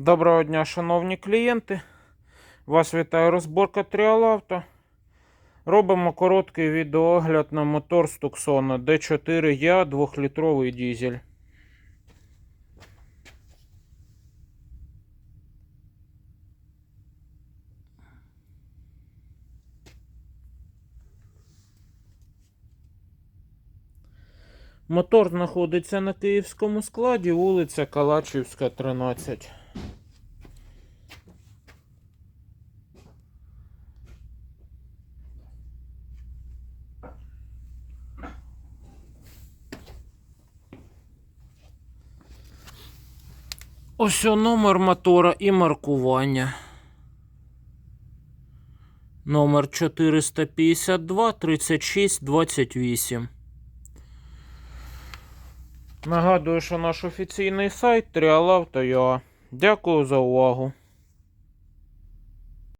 Доброго дня, шановні клієнти. Вас вітає розборка Тріалавто. Робимо короткий відеоогляд на мотор з Tucson D4Я 2-літровий дізель. Мотор знаходиться на київському складі, вулиця Калачівська, 13. Ось номер мотора і маркування. Номер 452 36 28. Нагадую, що наш офіційний сайт Тріалав.ua. Дякую за увагу.